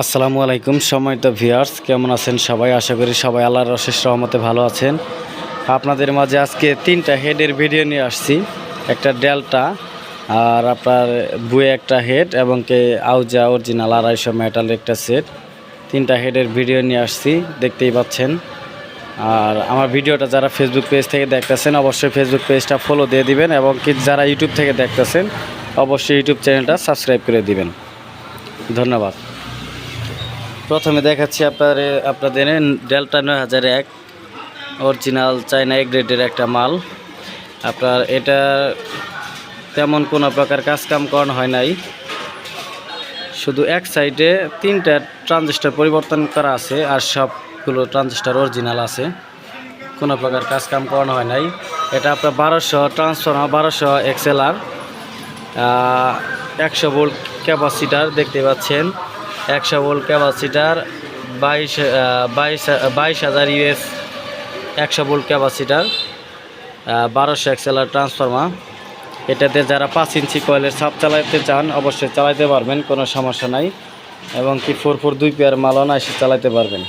আসসালামু আলাইকুম সময়ত ভিউয়ার্স, কেমন আছেন সবাই? আশা করি সবাই আল্লাহর অশেষ রহমতে ভালো আছেন। আপনাদের মাঝে আজকে তিনটা হেডের ভিডিও নিয়ে আসছি। একটা ডেল্টা আর আপনার বুয়ে একটা হেড এবং কে আউজা অরিজিনাল আড়াইশো মেটালের একটা সেট তিনটা হেডের ভিডিও নিয়ে আসছি, দেখতেই পাচ্ছেন। আর আমার ভিডিওটা যারা ফেসবুক পেজ থেকে দেখতেছেন, অবশ্যই ফেসবুক পেজটা ফলো দিয়ে দিবেন এবং কি যারা ইউটিউব থেকে দেখতেছেন, অবশ্যই ইউটিউব চ্যানেলটা সাবস্ক্রাইব করে দিবেন। ধন্যবাদ। প্রথমে দেখাচ্ছি আপনার আপনাদের ডেল্টা নয় হাজার এক অরিজিনাল চাইনা এ গ্রেডের একটা মাল। আপনার, এটা তেমন কোনো প্রকার কাজকাম করানো হয় নাই। শুধু এক সাইডে তিনটা ট্রানজিস্টার পরিবর্তন করা আছে আর সবগুলো ট্রানজিস্টার অরিজিনাল আছে। কোনো প্রকার কাজকাম করানো হয় নাই। এটা আপনার বারোশো ট্রান্সফর্মার, বারোশো এক্সেলআর একশো ভোল্ট ক্যাপাসিটার দেখতে পাচ্ছেন। একশো ভোল্ট ক্যাপাসিটার, বাইশ বাইশ বাইশ হাজার ইউএস একশো ভোল্ট ক্যাপাসিটার বারোশো এক্সেলার ট্রান্সফর্মার। এটাতে যারা পাঁচ ইঞ্চি কয়েলের সাপ চালাইতে চান, অবশ্যই চালাইতে পারবেন, কোনো সমস্যা নাই। এবং কি ফোর ফোর দুই পেয়ার মালও না এসে চালাইতে পারবেন।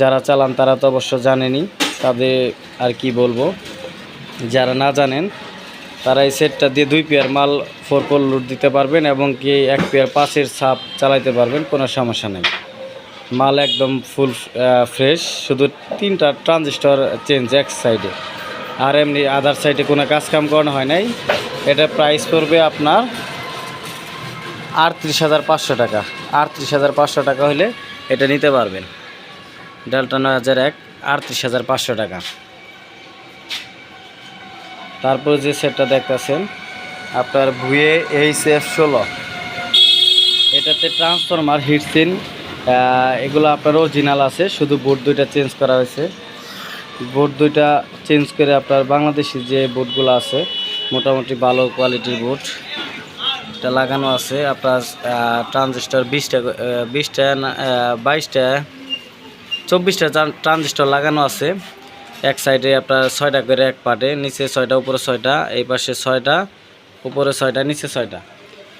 যারা চালান তারা তো অবশ্য জানেনই তাদের আর কি বলব? যারা না জানেন তারা এই সেটটা দিয়ে দুই পেয়ার মাল ফোর ফোর লুট দিতে পারবেন এবং কি এক পেয়ার পাশের সাপ চালাইতে পারবেন, কোনো সমস্যা নেই। মাল একদম ফুল ফ্রেশ শুধু তিনটা ট্রানজিস্টর চেঞ্জ এক সাইডে আর এমনি আদার সাইডে কোনো কাজ কাম করানো হয় নাই। এটা প্রাইস পড়বে আপনার আটত্রিশ হাজার পাঁচশো টাকা। আটত্রিশ হাজার পাঁচশো টাকা হলে এটা নিতে পারবেন। ডেল্টা নয় হাজার এক, আটত্রিশ হাজার পাঁচশো টাকা। তারপরে যে সেটটা দেখতেছেন, আপনার ভুয়ে এইচ এফ ষোলো। এটাতে ট্রান্সফরমার হিটসিন এগুলো আপনার অরিজিনাল আছে, শুধু বোর্ড দুইটা চেঞ্জ করা হয়েছে। বোর্ড দুইটা চেঞ্জ করে আপনার বাংলাদেশি যে বোর্ডগুলো আছে, মোটামুটি ভালো কোয়ালিটির বোর্ড এটা লাগানো আছে আপনার ট্রানজিস্টার বিশটা বিশটা বাইশটা, চব্বিশটা ট্রানজিস্টার লাগানো আছে। এক সাইডে আপনার ছয়টা করে এক পাটে, নিচে ছয়টা, উপরে ছয়টা, এই পাশে ছয়টা, উপরে ছয়টা, নিচে ছয়টা।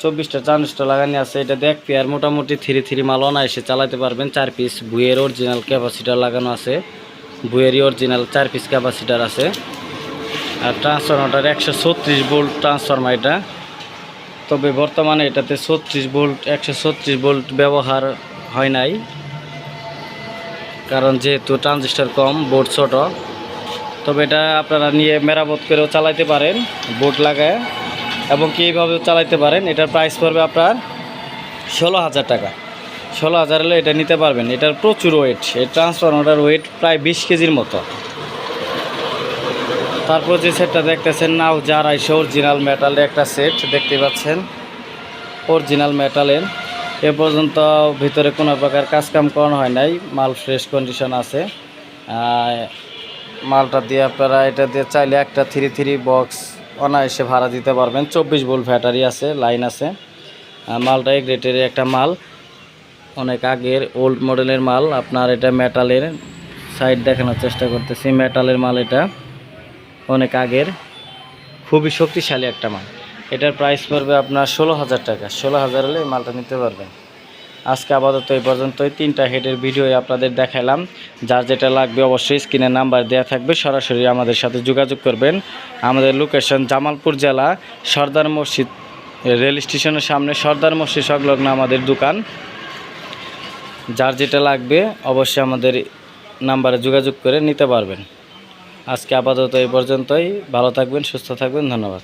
চব্বিশটা ট্রানজিস্টার লাগানি আছে, এটা দেখ পেয়ার মোটামুটি থ্রি থ্রি মাল অনায়াসে চালাতে পারবেন। চার পিস বুয়ের অরিজিনাল ক্যাপাসিটার লাগানো আছে। বুয়েরই অরিজিনাল চার পিস ক্যাপাসিটার আছে। আর ট্রান্সফরমারটার একশো ছত্রিশ ভোল্ট ট্রান্সফরমার এটা। তবে বর্তমানে এটাতে ছত্রিশ ভোল্ট একশো ছত্রিশ ভোল্ট ব্যবহার হয় নাই। কারণ যেহেতু ট্রানজিস্টার কম বোর্ড ছোট, তবে এটা আপনারা নিয়ে মেরামত করেও চালাইতে পারেন বোর্ড লাগায়। এবং কি এইভাবেও চালাইতে পারেন, এটার প্রাইস পড়বে আপনার ষোলো হাজার টাকা। ষোলো হাজার হলে এটা নিতে পারবেন। এটার প্রচুর ওয়েট এই ট্রান্সফরমারটার ওয়েট প্রায় বিশ কেজির মতো। তারপর যে সেটটা দেখতেছেন নাও যার আইসে অরিজিনাল মেটালের একটা সেট দেখতে পাচ্ছেন? অরিজিনাল মেটালের এ পর্যন্ত ভিতরে কোনো প্রকার কাজকাম করানো হয় নাই, মাল ফ্রেশ কন্ডিশন আছে। মালটা দিয়ে আপনারা এটা দিয়ে চাইলে একটা থ্রি থ্রি বক্স অনায়াসে ভাড়া দিতে পারবেন। চব্বিশ ভোল্ট ব্যাটারি আছে লাইন আছে। মালটা এক রেটের একটা মাল। অনেক আগের ওল্ড মডেলের মাল। আপনার এটা মেটালের সাইড দেখানোর চেষ্টা করতেছি। মেটালের মাল এটা অনেক আগের। খুবই শক্তিশালী একটা মাল। এটার প্রাইস পড়বে আপনার ষোলো হাজার টাকা। ষোলো হাজার হলে মালটা নিতে পারবেন। আজকে আপাতত এই পর্যন্তই। তিনটা হেডের ভিডিও আপনাদের দেখালাম যার যেটা লাগবে অবশ্যই স্ক্রিনের নাম্বার দেওয়া থাকবে। সরাসরি আমাদের সাথে যোগাযোগ করবেন। আমাদের লোকেশন জামালপুর জেলা, সর্দার মসজিদ রেল স্টেশনের সামনে সর্দার মসজিদ সংলগ্ন আমাদের দোকান। যার যেটা লাগবে অবশ্যই আমাদের নাম্বারে যোগাযোগ করে নিতে পারবেন। আজকে আপাতত এই পর্যন্তই। ভালো থাকবেন, সুস্থ থাকবেন। ধন্যবাদ।